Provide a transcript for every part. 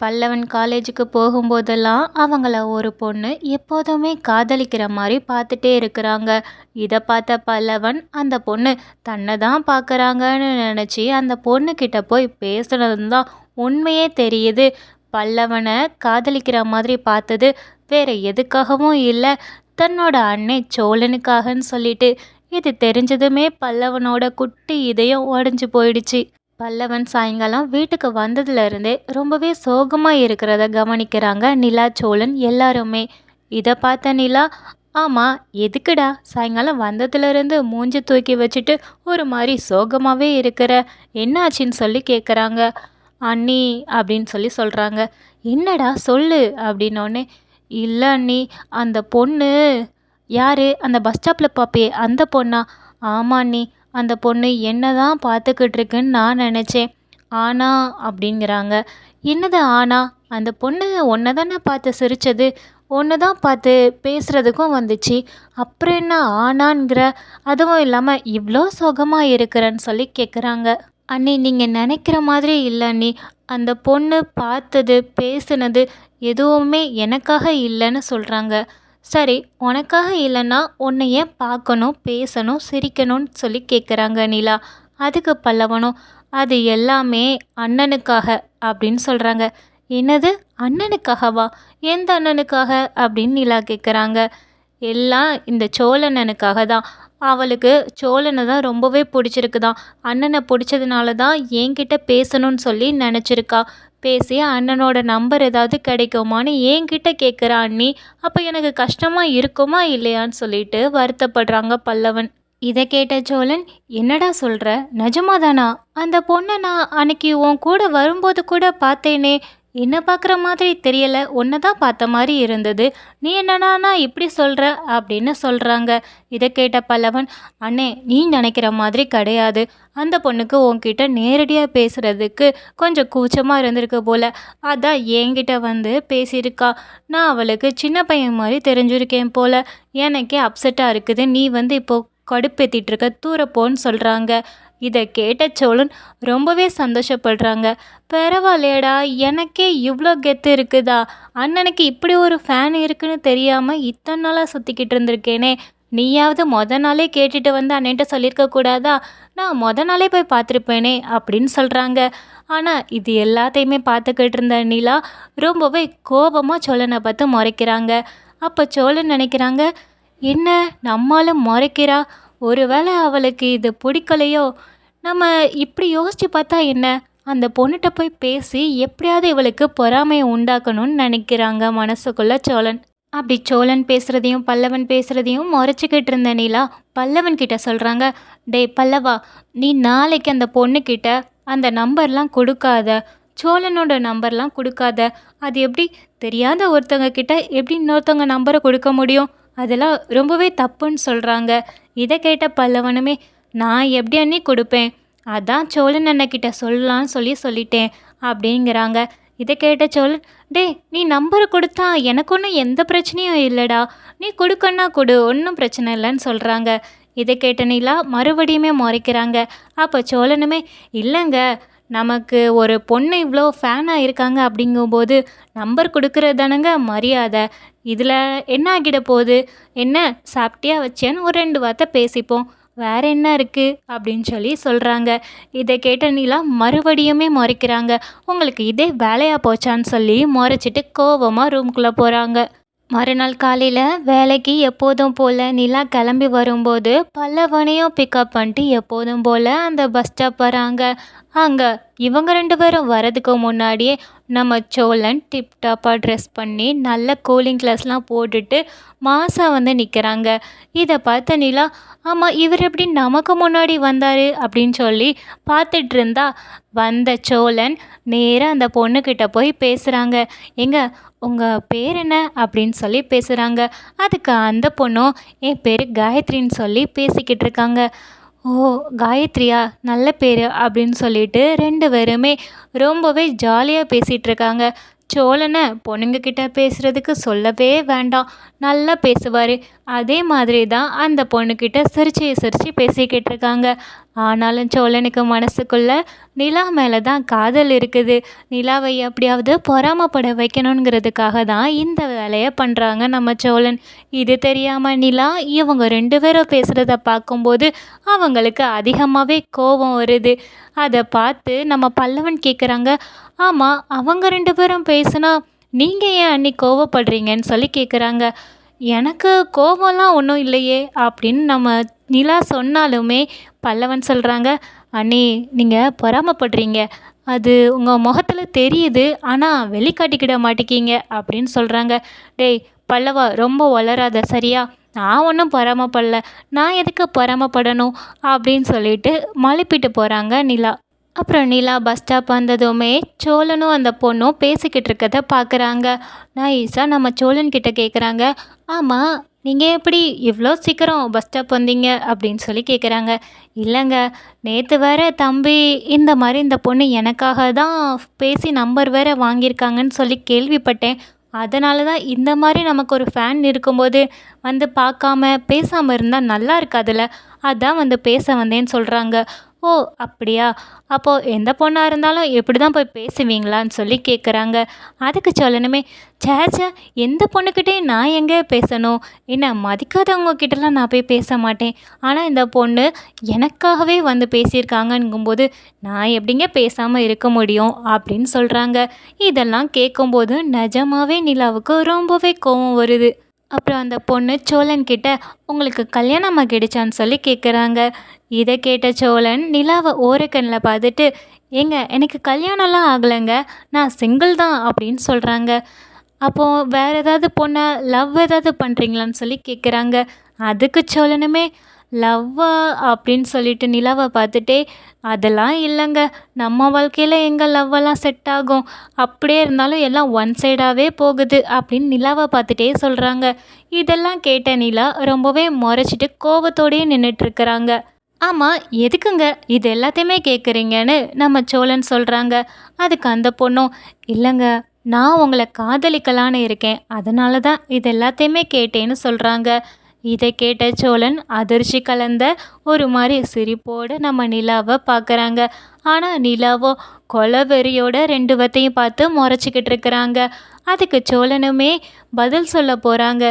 பல்லவன் காலேஜுக்கு போகும்போதெல்லாம் அவங்கள ஒரு பொண்ணு எப்போதுமே காதலிக்கிற மாதிரி பார்த்துட்டே இருக்கிறாங்க. இதை பார்த்த பல்லவன் அந்த பொண்ணு தன்னை தான் பார்க்குறாங்கன்னு நினச்சி அந்த பொண்ணுக்கிட்ட போய் பேசுனது தான் உண்மையே தெரியுது. பல்லவனை காதலிக்கிற மாதிரி பார்த்தது வேற எதுக்காகவும் இல்லை. தன்னோட அன்னை சோழனுக்காகன்னு சொல்லிட்டு இது தெரிஞ்சதுமே பல்லவனோட குட்டி இதயம் உடஞ்சி போயிடுச்சு. பல்லவன் சாயங்காலம் வீட்டுக்கு வந்ததுலேருந்தே ரொம்பவே சோகமாக இருக்கிறத கவனிக்கிறாங்க நிலா சோழன் எல்லாருமே. இதை பார்த்த நிலா ஆமாம் எதுக்குடா சாயங்காலம் வந்ததுலேருந்து மூஞ்சி தூக்கி வச்சுட்டு ஒரு மாதிரி சோகமாகவே இருக்கிற? என்னாச்சின்னு சொல்லி கேட்குறாங்க அண்ணி அப்படின்னு சொல்லி சொல்கிறாங்க என்னடா சொல்லு அப்படின்னோடனே இல்லை அண்ணி அந்த பொண்ணு. யார்? அந்த பஸ் ஸ்டாப்பில் பார்ப்பே அந்த பொண்ணா? ஆமாம் அண்ணி அந்த பொண்ணு என்ன தான் பார்த்துக்கிட்டு இருக்குன்னு நான் நினச்சேன். ஆனா அப்படிங்கிறாங்க. என்னது ஆனா? அந்த பொண்ணு ஒன்றை தானே பார்த்து சிரித்தது ஒன்று தான் பார்த்து பேசுகிறதுக்கும் வந்துச்சு. அப்புறம் என்ன ஆனான்ங்கிற அதுவும் இல்லாமல் இவ்வளோ சுகமாக இருக்கிறேன்னு சொல்லி கேட்குறாங்க அண்ணி நீங்கள் நினைக்கிற மாதிரி இல்லை அண்ணி. அந்த பொண்ணு பார்த்தது பேசுனது எதுவுமே எனக்காக இல்லைன்னு சொல்கிறாங்க சரி உனக்காக இல்லைன்னா உன்னைய பார்க்கணும் பேசணும் சிரிக்கணும்னு சொல்லி கேட்குறாங்க நிலா. அதுக்கு பல்லவனும் அது எல்லாமே அண்ணனுக்காக அப்படின்னு சொல்கிறாங்க என்னது? அண்ணனுக்காகவா? எந்த அண்ணனுக்காக? அப்படின்னு நிலா கேட்குறாங்க எல்லாம் இந்த சோழனனுக்காக தான். அவளுக்கு சோழனை தான் ரொம்பவே பிடிச்சிருக்குதான். அண்ணனை பிடிச்சதுனால தான் என்கிட்ட பேசணும்னு சொல்லி நினச்சிருக்கா. பேசி அண்ணனோட நம்பர் ஏதாவது கிடைக்குமான்னு என்கிட்ட கேட்குறா அண்ணி அப்போ எனக்கு கஷ்டமாக இருக்குமா இல்லையான்னு சொல்லிட்டு வருத்தப்படுறாங்க பல்லவன். இதை கேட்ட சோழன் என்னடா சொல்கிற நிஜமாதானா? அந்த பொண்ணை நான் அன்னைக்கு உன் கூட வரும்போது கூட பார்த்தேனே. என்ன பார்க்குற மாதிரி தெரியலை ஒன்று தான் பார்த்த மாதிரி இருந்தது. நீ என்னன்னா இப்படி சொல்கிற அப்படின்னு சொல்கிறாங்க இதை கேட்ட பல்லவன் அண்ணே நீ நினைக்கிற மாதிரி கிடையாது. அந்த பொண்ணுக்கு உன்கிட்ட நேரடியாக பேசுகிறதுக்கு கொஞ்சம் கூச்சமாக இருந்திருக்கு போல். அதான் என்கிட்ட வந்து பேசியிருக்கா. நான் அவளுக்கு சின்ன பையன் மாதிரி தெரிஞ்சிருக்கேன் போல். எனக்கே அப்செட்டாக இருக்குது. நீ வந்து இப்போது கடுப்பேற்றிட்டு இருக்க தூரப்போன்னு சொல்கிறாங்க இதை கேட்ட சோழன் ரொம்பவே சந்தோஷப்படுறாங்க. பரவாயில்லையடா எனக்கே இவ்வளோ கெத்து இருக்குதா? அண்ணனுக்கு இப்படி ஒரு ஃபேன் இருக்குன்னு தெரியாமல் இத்தனை நாளாக சுற்றிக்கிட்டு இருந்திருக்கேனே. நீயாவது மொத நாளே கேட்டுட்டு வந்து அண்ணன்ட்ட சொல்லியிருக்க கூடாதா? நான் மொத நாளே போய் பார்த்துருப்பேனே அப்படின்னு சொல்கிறாங்க ஆனால் இது எல்லாத்தையுமே பார்த்துக்கிட்டு இருந்த நிலா ரொம்பவே கோபமாக சோழனை பார்த்து முறைக்கிறாங்க. அப்போ சோழன் நினைக்கிறாங்க என்ன நம்மளும் முறைக்கிறா? ஒருவேளை அவளுக்கு இது பிடிக்கலையோ நம்ம இப்படி யோசித்து பார்த்தா என்ன? அந்த பொண்ணுகிட்ட போய் பேசி எப்படியாவது இவளுக்கு பொறாமையை உண்டாக்கணும்னு நினைக்கிறாங்க மனசுக்குள்ள சோழன். அப்படி சோழன் பேசுகிறதையும் பல்லவன் பேசுகிறதையும் முறைச்சிக்கிட்டு இருந்த நீலா பல்லவன் கிட்ட சொல்கிறாங்க டே பல்லவா நீ நாளைக்கு அந்த பொண்ணுக்கிட்ட அந்த நம்பர்லாம் கொடுக்காத. சோழனோட நம்பர்லாம் கொடுக்காத. அது எப்படி தெரியாத ஒருத்தவங்க கிட்ட எப்படி இன்னொருத்தவங்க நம்பரை கொடுக்க முடியும்? அதெல்லாம் ரொம்பவே தப்புன்னு சொல்கிறாங்க இதை கேட்ட பல்லவனுமே நான் எப்படி அண்ணி கொடுப்பேன்? அதான் சோழன் அண்ணக்கிட்ட சொல்லலான்னு சொல்லி சொல்லிட்டேன் அப்படிங்கிறாங்க. இதை கேட்ட சோழன் டே நீ நம்பரை கொடுத்தா எனக்கு ஒன்றும் எந்த பிரச்சனையும் இல்லைடா. நீ கொடுக்கன்னா கொடு ஒன்றும் பிரச்சனை இல்லைன்னு சொல்கிறாங்க இதை கேட்ட நீலா மறுபடியுமே முறைக்கிறாங்க. அப்போ சோழனுமே இல்லைங்க நமக்கு ஒரு பொண்ணு இவ்வளோ ஃபேனாக இருக்காங்க அப்படிங்கும்போது நம்பர் கொடுக்கறது தானங்க மரியாதை. இதில் என்ன ஆகிட போகுது? என்ன சாப்பிட்டியா வச்சேன்னு ஒரு ரெண்டு வார்த்தை பேசிப்போம். வேற என்ன இருக்குது அப்படின்னு சொல்லி சொல்கிறாங்க இதை கேட்ட நீலா மறுபடியுமே முறைக்கிறாங்க. உங்களுக்கு இதே வேலையாக போச்சான்னு சொல்லி முறைச்சிட்டு கோபமாக ரூம்குள்ளே போகிறாங்க மறுநாள் காலையில் வேலைக்கு எப்போதும் போல் நிலா கிளம்பி வரும்போது பல்லவனையும் பிக்கப் பண்ணிட்டு எப்போதும் போல் அந்த பஸ் ஸ்டாப் வராங்க. அங்கே இவங்க ரெண்டு பேரும் வரதுக்கு முன்னாடியே நம்ம சோழன் டிப்டாப்பாக ட்ரெஸ் பண்ணி நல்ல கூலிங் கிளாஸ்லாம் போட்டுட்டு மாசாக வந்து நிற்கிறாங்க இதை பார்த்த நிலா ஆமாம் இவர் எப்படி நமக்கு முன்னாடி வந்தார்? அப்படின்னு சொல்லி பார்த்துட்டு இருந்தா வந்த சோழன் நேராக அந்த பொண்ணுக்கிட்ட போய் பேசுகிறாங்க எங்க உங்கள் பேர் என்ன? அப்படின்னு சொல்லி பேசுகிறாங்க அதுக்கு அந்த பொண்ணும் என் பேர் காயத்ரின்னு சொல்லி பேசிக்கிட்டு இருக்காங்க. ஓ காயத்ரியா நல்ல பேர் அப்படின்னு சொல்லிட்டு ரெண்டு பேருமே ரொம்பவே ஜாலியாக பேசிகிட்ருக்காங்க சோழனை பொண்ணுங்கக்கிட்ட பேசுகிறதுக்கு சொல்லவே வேண்டாம். நல்லா பேசுவார். அதே மாதிரி தான் அந்த பொண்ணுக்கிட்ட சிரிச்சு சிரித்து பேசிக்கிட்டு இருக்காங்க. ஆனாலும் சோழனுக்கு மனசுக்குள்ள நிலா மேலே தான் காதல் இருக்குது. நிலாவை எப்படியாவது பொறாமப்பட வைக்கணுங்கிறதுக்காக தான் இந்த வேலையை பண்ணுறாங்க நம்ம சோழன். இது தெரியாமல் நிலா இவங்க ரெண்டு பேரும் பேசுகிறத பார்க்கும்போது அவங்களுக்கு அதிகமாகவே கோபம் வருது. அதை பார்த்து நம்ம பல்லவன் கேட்குறாங்க ஆமாம் அவங்க ரெண்டு பேரும் பேசுனா நீங்கள் ஏன் அன்னி கோவப்படுறீங்கன்னு சொல்லி கேட்குறாங்க எனக்கு கோபம்லாம் ஒன்றும் இல்லையே அப்படின்னு நம்ம நிலா சொன்னாலுமே பல்லவன் சொல்கிறாங்க அண்ணி நீங்கள் பொறாமப்படுறீங்க. அது உங்கள் முகத்தில் தெரியுது ஆனால் வெளிக்காட்டிக்கிட மாட்டேங்கிங்க அப்படின்னு சொல்கிறாங்க டேய் பல்லவா ரொம்ப வளராத சரியா? நான் ஒன்றும் பொறாமப்படல. நான் எதுக்கு பொறாமப்படணும்? அப்படின்னு சொல்லிட்டு மழுப்பிட்டு போகிறாங்க நிலா. அப்புறம் நிலா பஸ் ஸ்டாப் வந்ததுமே சோழனும் அந்த பொண்ணும் பேசிக்கிட்டு இருக்கிறத பார்க்குறாங்க நைஸாக நம்ம சோழன் கிட்ட கேட்குறாங்க ஆமாம் நீங்கள் எப்படி இவ்வளோ சீக்கிரம் பஸ் ஸ்டாப் வந்தீங்க? அப்படின்னு சொல்லி கேட்குறாங்க இல்லைங்க நேற்று வேற தம்பி இந்த மாதிரி இந்த பொண்ணு எனக்காக தான் பேசி நம்பர் வேற வாங்கியிருக்காங்கன்னு சொல்லி கேள்விப்பட்டேன். அதனால தான் இந்த மாதிரி நமக்கு ஒரு ஃபேன் இருக்கும்போது வந்து பார்க்காம பேசாமல் இருந்தால் நல்லா இருக்காதுல்ல? அதான் வந்து பேச வந்தேன்னு சொல்கிறாங்க ஓ அப்படியா? அப்போது எந்த பொண்ணாக இருந்தாலும் இப்படி தான் போய் பேசுவீங்களான்னு சொல்லி கேட்குறாங்க அதுக்கு சொல்லணுமே சேச்சா எந்த பொண்ணுக்கிட்டேயும் நான் எங்கே பேசணும்? என்ன மதிக்காதவங்க கிட்டலாம் நான் போய் பேச மாட்டேன். ஆனால் இந்த பொண்ணு எனக்காகவே வந்து பேசியிருக்காங்கங்கும்போது நான் எப்படிங்க பேசாமல் இருக்க முடியும் அப்படின்னு சொல்கிறாங்க இதெல்லாம் கேட்கும்போது நிஜமாவே நிலாவுக்கு ரொம்பவே கோவம் வருது. அப்புறம் அந்த பொண்ணு சோழன் கிட்ட உங்களுக்கு கல்யாணம் கிடைச்சான்னு சொல்லி கேட்குறாங்க இதை கேட்ட சோழன் நிலாவை ஓரக்கண்ணில் பார்த்துட்டு ஏங்க எனக்கு கல்யாணம்லாம் ஆகலைங்க. நான் சிங்கிள் தான் அப்படின்னு சொல்கிறாங்க அப்போது வேறு ஏதாவது பொண்ணை லவ் ஏதாவது பண்ணுறீங்களான்னு சொல்லி கேட்குறாங்க அதுக்கு சோழனுமே லவ்வா அப்படின்னு சொல்லிட்டு நிலாவை பார்த்துட்டே அதெல்லாம் இல்லைங்க. நம்ம வாழ்க்கையில் எங்கே லவ்வெல்லாம் செட் ஆகும்? அப்படியே இருந்தாலும் எல்லாம் ஒன் சைடாகவே போகுது அப்படின்னு நிலாவை பார்த்துட்டே சொல்கிறாங்க இதெல்லாம் கேட்ட நிலா ரொம்பவே முறைச்சிட்டு கோபத்தோடையே நின்றுட்டுருக்குறாங்க ஆமாம் எதுக்குங்க? இது எல்லாத்தையுமே கேட்குறீங்கன்னு நம்ம சோழன் சொல்கிறாங்க அதுக்கு அந்த பொண்ணும் இல்லைங்க நான் உங்களை காதலிக்கலான்னு இருக்கேன். அதனால தான் இது எல்லாத்தையுமே கேட்டேன்னு சொல்கிறாங்க இதை கேட்ட சோழன் அதிர்ச்சி கலந்த ஒரு மாதிரி சிரிப்போடு நம்ம நிலாவை பார்க்குறாங்க. ஆனால் நிலாவோ கொலவெறியோட ரெண்டு வத்தையும் பார்த்து முறைச்சிக்கிட்டு இருக்கிறாங்க. அதுக்கு சோழனுமே பதில் சொல்ல போகிறாங்க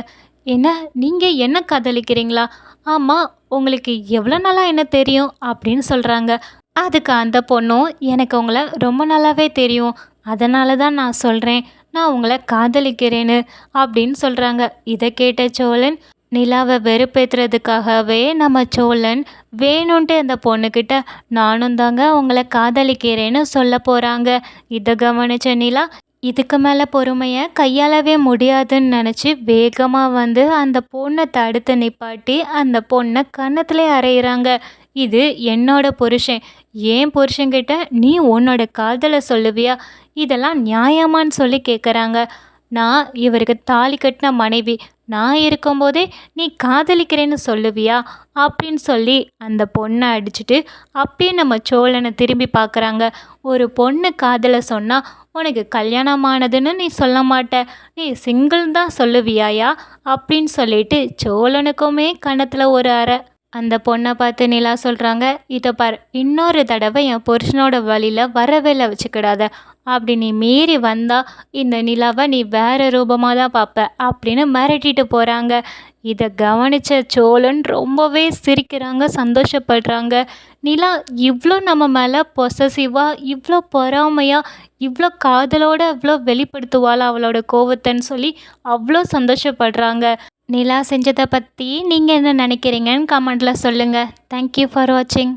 என்ன நீங்கள் என்ன காதலிக்கிறீங்களா? ஆமாம் உங்களுக்கு எவ்வளோ நாளாக என்ன தெரியும்? அப்படின்னு சொல்கிறாங்க அதுக்கு அந்த பொண்ணும் எனக்கு உங்களை ரொம்ப நல்லாவே தெரியும். அதனால தான் நான் சொல்கிறேன் நான் உங்களை காதலிக்கிறேன்னு அப்படின்னு சொல்கிறாங்க இதை கேட்ட சோழன் நிலாவை வெறுப்பேற்றுறதுக்காகவே நம்ம சோழன் வேணும்ன்ட்டு அந்த பொண்ணுக்கிட்ட நானும் தாங்க உங்களை காதலிக்கிறேன்னு சொல்ல போகிறாங்க இதை கவனிச்ச நிலா இதுக்கு மேலே பொறுமையை கையாளவே முடியாதுன்னு நினச்சி வேகமாக வந்து அந்த பொண்ணை தடுத்து நிப்பாட்டி அந்த பொண்ணை கன்னத்துல அரைகிறாங்க இது என்னோட புருஷன். ஏன் புருஷன்கிட்ட நீ உன்னோட காதலை சொல்லுவியா? இதெல்லாம் நியாயமான்னு சொல்லி கேட்குறாங்க நான் இவருக்கு தாலி கட்டின மனைவி. நான் இருக்கும்போதே நீ காதலிக்கிறேன்னு சொல்லுவியா? அப்படின்னு சொல்லி அந்த பொண்ணை அடிச்சுட்டு அப்படியே நம்ம சோழனை திரும்பி பார்க்குறாங்க. ஒரு பொண்ணு காதலை சொன்னால் உனக்கு கல்யாணமானதுன்னு நீ சொல்ல மாட்ட. நீ சிங்கிள் தான் சொல்லுவியாயா? அப்படின்னு சொல்லிட்டு சோழனுக்குமே கணத்தில் ஒரு அறை. அந்த பொண்ணை பார்த்து நிலா சொல்கிறாங்க இதை பார் இன்னொரு தடவை என் புருஷனோட வழியில் வரவேல வச்சுக்கிடாத. அப்படி நீ மீறி வந்தால் இந்த நிலாவை நீ வேறு ரூபமாக தான் பார்ப்ப அப்படின்னு மிரட்டிட்டு போகிறாங்க இதை கவனித்த சோழன் ரொம்பவே சிரிக்கிறாங்க சந்தோஷப்படுறாங்க. நிலா இவ்வளோ நம்ம மேலே பொசசிவாக இவ்வளோ பொறாமையாக இவ்வளோ காதலோடு இவ்வளோ வெளிப்படுத்துவாள் அவளோட கோவத்தைன்னு சொல்லி அவ்வளோ சந்தோஷப்படுறாங்க. நிலா செஞ்சதை பற்றி நீங்கள் என்ன நினைக்கிறீங்கன்னு கமெண்ட்டில் சொல்லுங்கள் தேங்க்யூ ஃபார் வாட்சிங்